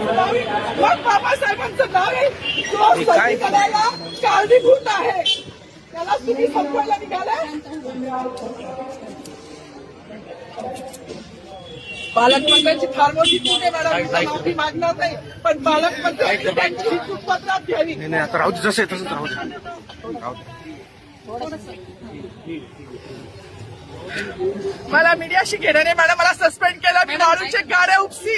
मग बाबासाहेबांचं नाव आहे जो संविधानाला कारणीभूत आहे. त्याला तुम्ही संपवायला निघाला? पालकमंत्र्यांची फार मोठी चूक आहे मॅडम. माफी मागणार नाही पण पालकमंत्र्यांनी त्यांची ही चूक पत्रात घ्यावी. नाही नाही आता राहू जसं तसंच राहू मला मीडियाशी घेण्याने मॅडम. मला सस्पेंड केलं. मी वाळूचे गाड्या उपसील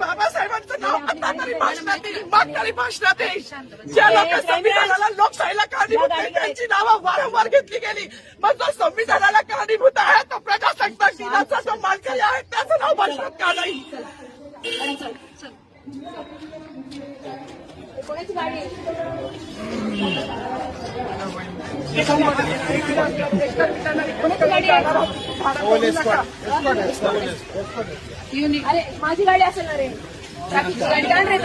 बाबासाहेबांचं नाव आता तरी भाषणात येईल मग तरी भाषणात येईल ज्या लोक संविधानाला लोकशाहीला कारणीभूत आहे त्यांची नावं वारंवार घेतली गेली मग जो संविधानाला कारणीभूत आहे तो प्रजासत्ताक दिनाचा जो मानकरी आहे त्याचं नाव भाषणात का नाही माझी गाडी असेल ना रे ट्रॅफिकची गाडी काढ रे